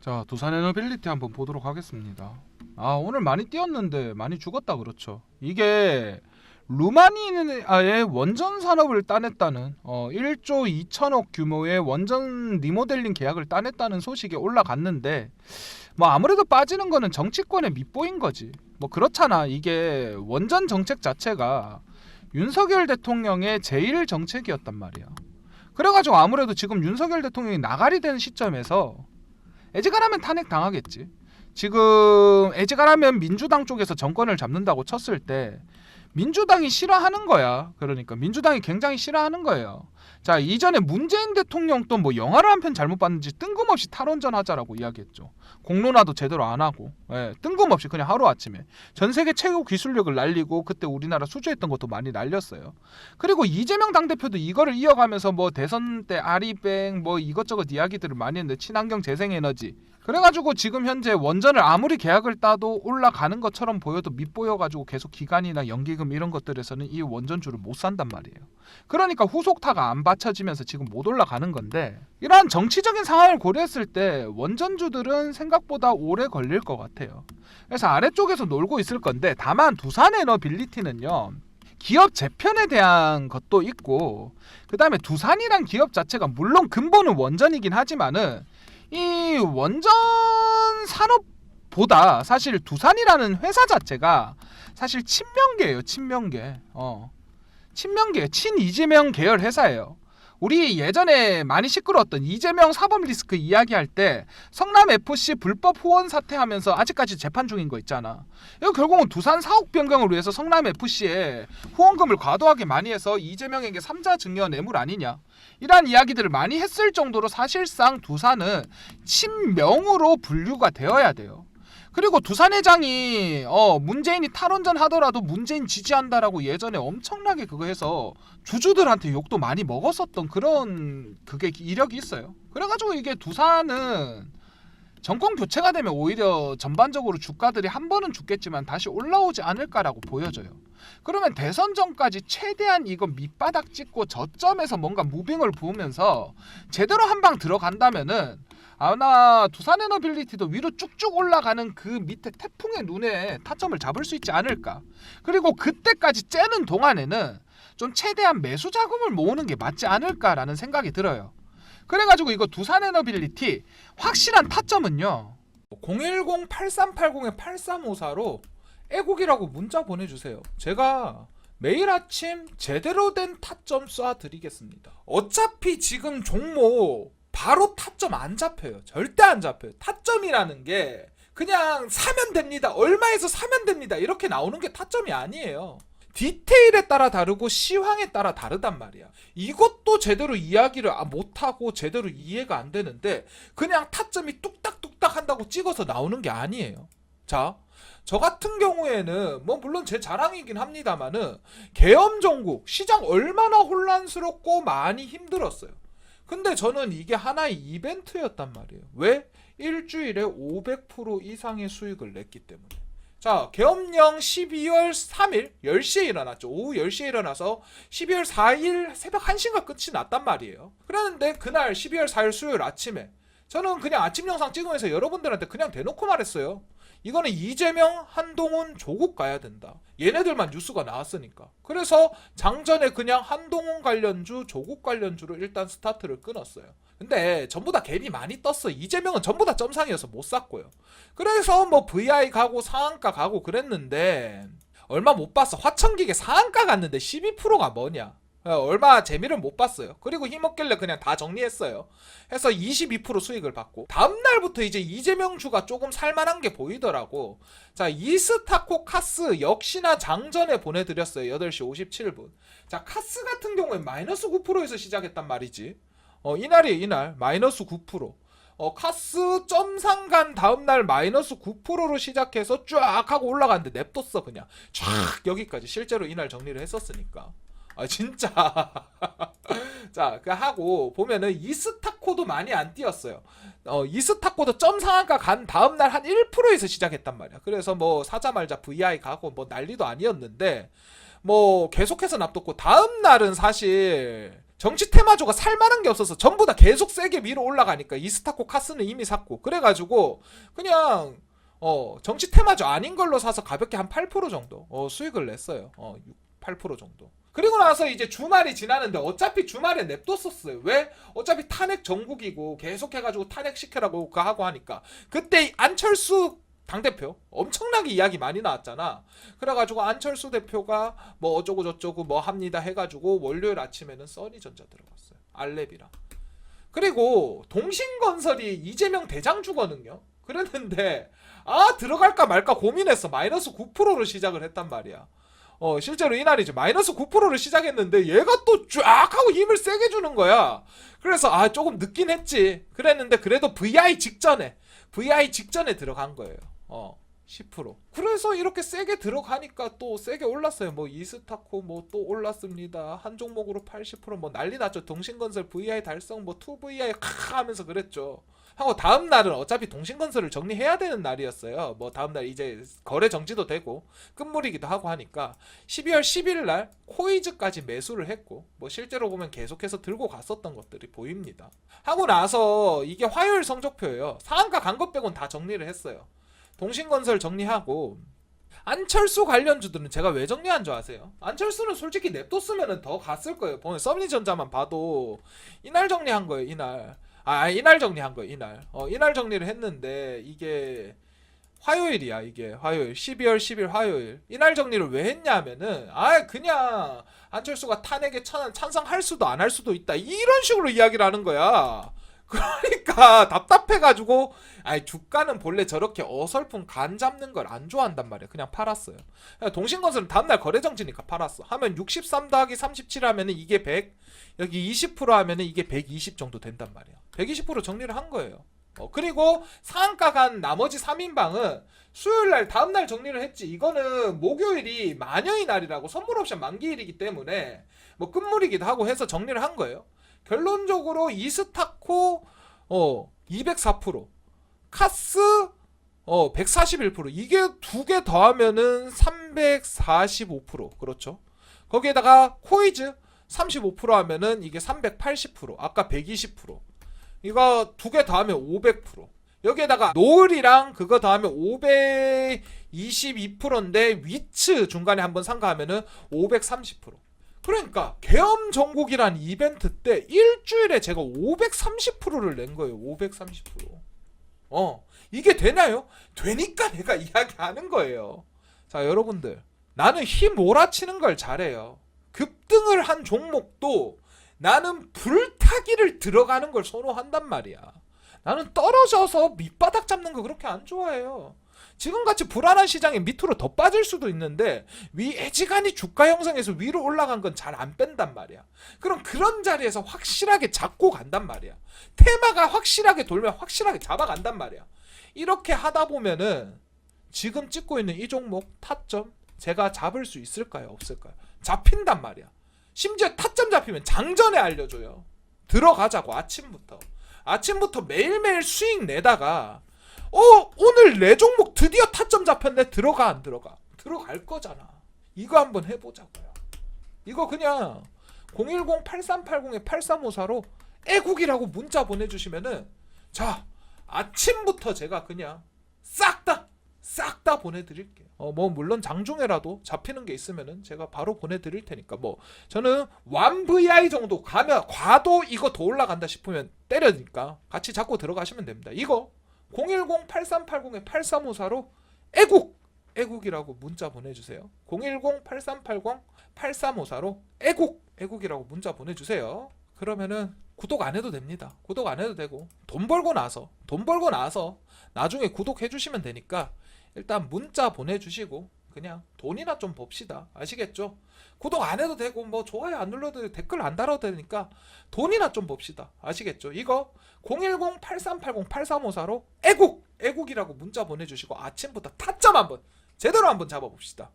자 두산 에너빌리티 한번 보도록 하겠습니다. 아 오늘 많이 뛰었는데 많이 죽었다 그렇죠. 이게 루마니아의 원전 산업을 따냈다는 어, 1조 2천억 규모의 원전 리모델링 계약을 따냈다는 소식이 올라갔는데 뭐 아무래도 빠지는 거는 정치권의 밑보인 거지. 뭐 그렇잖아. 이게 원전 정책 자체가 윤석열 대통령의 제일 정책이었단 말이야. 그래가지고 아무래도 지금 윤석열 대통령이 나가리 되는 시점에서 애지간하면 탄핵 당하겠지. 지금 애지간하면 민주당 쪽에서 정권을 잡는다고 쳤을 때 민주당이 싫어하는 거야. 그러니까 민주당이 굉장히 싫어하는 거예요. 자 이전에 문재인 대통령도 뭐 영화를 한 편 잘못 봤는지 뜬금없이 탈원전 하자라고 이야기했죠. 공론화도 제대로 안 하고 예, 뜬금없이 그냥 하루 아침에 전 세계 최고 기술력을 날리고 그때 우리나라 수주했던 것도 많이 날렸어요. 그리고 이재명 당대표도 이거를 이어가면서 뭐 대선 때 아리뱅 뭐 이것저것 이야기들을 많이 했는데 친환경 재생에너지 그래가지고 지금 현재 원전을 아무리 계약을 따도 올라가는 것처럼 보여도 밑보여가지고 계속 기간이나 연기금 이런 것들에서는 이 원전주를 못 산단 말이에요. 그러니까 후속타가 안 받쳐지면서 지금 못 올라가는 건데 이러한 정치적인 상황을 고려했을 때 원전주들은 생각보다 오래 걸릴 것 같아요. 그래서 아래쪽에서 놀고 있을 건데 다만 두산 에너빌리티는요. 기업 재편에 대한 것도 있고 그다음에 두산이란 기업 자체가 물론 근본은 원전이긴 하지만은 이 원전 산업보다 사실 두산이라는 회사 자체가 사실 친명계예요 친명계. 어. 친명계 친 이재명 계열 회사예요 우리 예전에 많이 시끄러웠던 이재명 사법 리스크 이야기할 때 성남 FC 불법 후원 사퇴하면서 아직까지 재판 중인 거 있잖아. 이거 결국은 두산 사옥 변경을 위해서 성남 FC에 후원금을 과도하게 많이 해서 이재명에게 삼자 증여 뇌물 아니냐. 이러한 이야기들을 많이 했을 정도로 사실상 두산은 친명으로 분류가 되어야 돼요. 그리고 두산 회장이 어 문재인이 탈원전 하더라도 문재인 지지한다라고 예전에 엄청나게 그거 해서 주주들한테 욕도 많이 먹었었던 그런 그게 이력이 있어요. 그래가지고 이게 두산은 정권 교체가 되면 오히려 전반적으로 주가들이 한 번은 죽겠지만 다시 올라오지 않을까라고 보여져요. 그러면 대선 전까지 최대한 이거 밑바닥 찍고 저점에서 뭔가 무빙을 부으면서 제대로 한 방 들어간다면은 아나 두산 에너빌리티도 위로 쭉쭉 올라가는 그 밑에 태풍의 눈에 타점을 잡을 수 있지 않을까. 그리고 그때까지 째는 동안에는 좀 최대한 매수 자금을 모으는 게 맞지 않을까라는 생각이 들어요. 그래가지고 이거 두산 에너빌리티 확실한 타점은요. 010-8380-8354로 애국이라고 문자 보내주세요. 제가 매일 아침 제대로 된 타점 쏴드리겠습니다. 어차피 지금 종목 바로 타점 안 잡혀요. 절대 안 잡혀요. 타점이라는 게 그냥 사면 됩니다. 얼마에서 사면 됩니다. 이렇게 나오는 게 타점이 아니에요. 디테일에 따라 다르고 시황에 따라 다르단 말이야. 이것도 제대로 이야기를 아- 못하고 제대로 이해가 안 되는데 그냥 타점이 뚝딱뚝딱 한다고 찍어서 나오는 게 아니에요. 자, 저 같은 경우에는 뭐 물론 제 자랑이긴 합니다만은 계엄 정국 시장 얼마나 혼란스럽고 많이 힘들었어요. 근데 저는 이게 하나의 이벤트였단 말이에요. 왜? 일주일에 500% 이상의 수익을 냈기 때문에. 자, 계엄령 12월 3일 10시에 일어났죠. 오후 10시에 일어나서 12월 4일 새벽 1시가 끝이 났단 말이에요. 그랬는데 그날 12월 4일 수요일 아침에 저는 그냥 아침 영상 찍으면서 여러분들한테 그냥 대놓고 말했어요. 이거는 이재명, 한동훈, 조국 가야 된다. 얘네들만 뉴스가 나왔으니까. 그래서 장전에 그냥 한동훈 관련주, 조국 관련주로 일단 스타트를 끊었어요. 근데 전부 다 갭이 많이 떴어. 이재명은 전부 다 점상이어서 못 샀고요. 그래서 뭐 VI 가고 상한가 가고 그랬는데 얼마 못 봤어. 화천기계 상한가 갔는데 12%가 뭐냐? 어, 얼마 재미를 못 봤어요. 그리고 힘없길래 그냥 다 정리했어요. 해서 22% 수익을 받고 다음 날부터 이제 이재명 주가 조금 살만한 게 보이더라고. 자 이스타코 카스 역시나 장전에 보내드렸어요. 8시 57분. 자 카스 같은 경우에 마이너스 9%에서 시작했단 말이지. 어 이날이에요 이날 마이너스 9%. 어 카스 점상 간 다음 날 마이너스 9%로 시작해서 쫙 하고 올라갔는데 냅뒀어 그냥 쫙 여기까지 실제로 이날 정리를 했었으니까. 아 진짜 자, 그 하고 보면은 이스타코도 많이 안 뛰었어요. 어, 이스타코도 점 상한가 간 다음 날 한 1%에서 시작했단 말이야. 그래서 뭐 사자 말자 VI 가고 뭐 난리도 아니었는데 뭐 계속해서 납뒀고 다음 날은 사실 정치 테마주가 살만한 게 없어서 전부 다 계속 세게 위로 올라가니까 이스타코 카스는 이미 샀고 그래가지고 그냥 어 정치 테마주 아닌 걸로 사서 가볍게 한 8% 정도 어 수익을 냈어요 어 8% 정도. 그리고 나서 이제 주말이 지나는데 어차피 주말에 냅뒀었어요. 왜? 어차피 탄핵 전국이고 계속 해가지고 탄핵 시켜라고 그거 하고 하니까. 그때 안철수 당대표 엄청나게 이야기 많이 나왔잖아. 그래가지고 안철수 대표가 뭐 어쩌고 저쩌고 뭐 합니다 해가지고 월요일 아침에는 써니전자 들어갔어요. 알렙이랑. 그리고 동신건설이 이재명 대장주거든요? 그랬는데 아 들어갈까 말까 고민했어. 마이너스 9%로 시작을 했단 말이야 어 실제로 이날이죠 마이너스 9%를 시작했는데 얘가 또 쫙 하고 힘을 세게 주는 거야 그래서 아 조금 늦긴 했지 그랬는데 그래도 VI 직전에 VI 직전에 들어간 거예요 어 10%. 그래서 이렇게 세게 들어가니까 또 세게 올랐어요. 뭐 이스타코 뭐 또 올랐습니다. 한 종목으로 80%뭐 난리 났죠. 동신건설 VI 달성 뭐 2VI 카 하면서 그랬죠. 하고 다음 날은 어차피 동신건설을 정리해야 되는 날이었어요. 뭐 다음 날 이제 거래 정지도 되고 끝물이기도 하고 하니까 12월 10일 날 코이즈까지 매수를 했고 뭐 실제로 보면 계속해서 들고 갔었던 것들이 보입니다. 하고 나서 이게 화요일 성적표예요. 상한가 간 것 빼곤 다 정리를 했어요. 동신건설 정리하고 안철수 관련주들은 제가 왜 정리한 줄 아세요? 안철수는 솔직히 냅뒀으면 더 갔을 거예요. 보면 써니전자만 봐도 이날 정리한 거예요. 이날 아 이날 정리한 거예요. 이날. 어 이날 정리를 했는데 이게 화요일이야 이게 화요일. 12월 10일 화요일. 이날 정리를 왜 했냐면은 아 그냥 안철수가 탄핵에 찬, 찬성할 수도 안 할 수도 있다. 이런 식으로 이야기를 하는 거야 그러니까 답답해가지고 아니 주가는 본래 저렇게 어설픈 간 잡는 걸 안 좋아한단 말이야. 그냥 팔았어요. 동신건설은 다음날 거래 정지니까 팔았어. 하면 63 더하기 37 하면은 이게 100 여기 20% 하면은 이게 120 정도 된단 말이야. 120% 정리를 한 거예요. 어, 그리고 상한가 간 나머지 3인방은 수요일 날 다음 날 정리를 했지. 이거는 목요일이 마녀의 날이라고 선물 옵션 만기일이기 때문에 뭐 끝물이기도 하고 해서 정리를 한 거예요. 결론적으로 이스타코 어 204%, 카스 어 141% 이게 두 개 더하면은 345% 그렇죠. 거기에다가 코이즈 35% 하면은 이게 380% 아까 120% 이거 두 개 더하면 500% 여기에다가 노을이랑 그거 더하면 522%인데 위츠 중간에 한번 상가하면은 530% 그러니까 계엄 전국이란 이벤트 때 일주일에 제가 530%를 낸 거예요 530%어 이게 되나요? 되니까 내가 이야기하는 거예요 자 여러분들 나는 힘 몰아치는 걸 잘해요 급등을 한 종목도 나는 불타기를 들어가는 걸 선호한단 말이야. 나는 떨어져서 밑바닥 잡는 거 그렇게 안 좋아해요. 지금같이 불안한 시장에 밑으로 더 빠질 수도 있는데 위 애지간히 주가 형성에서 위로 올라간 건 잘 안 뺀단 말이야. 그럼 그런 자리에서 확실하게 잡고 간단 말이야. 테마가 확실하게 돌면 확실하게 잡아간단 말이야. 이렇게 하다 보면은 지금 찍고 있는 이 종목 타점 제가 잡을 수 있을까요? 없을까요? 잡힌단 말이야. 심지어 타점 잡히면 장전에 알려줘요. 들어가자고 아침부터. 아침부터 매일매일 수익 내다가 어 오늘 내 종목 드디어 타점 잡혔네 들어가 안 들어가 들어갈 거잖아. 이거 한번 해보자고요. 이거 그냥 010-8380에 8354로 애국이라고 문자 보내주시면은 자 아침부터 제가 그냥 싹다 싹 다 보내드릴게요. 어 뭐 물론 장중에라도 잡히는 게 있으면은 제가 바로 보내드릴 테니까 뭐 저는 완 VI 정도 가면 과도 이거 더 올라간다 싶으면 때려니까 같이 잡고 들어가시면 됩니다. 이거 010-8380에 8354로 애국 애국이라고 문자 보내주세요. 010-8380-8354로 애국 애국이라고 문자 보내주세요. 그러면은 구독 안 해도 됩니다. 구독 안 해도 되고 돈 벌고 나서 돈 벌고 나서 나중에 구독해 주시면 되니까 일단 문자 보내주시고 그냥 돈이나 좀 봅시다. 아시겠죠? 구독 안 해도 되고 뭐 좋아요 안 눌러도 댓글 안 달아도 되니까 돈이나 좀 봅시다. 아시겠죠? 이거 010-8380-8354로 애국 애국이라고 문자 보내주시고 아침부터 타점 한번 제대로 한번 잡아봅시다.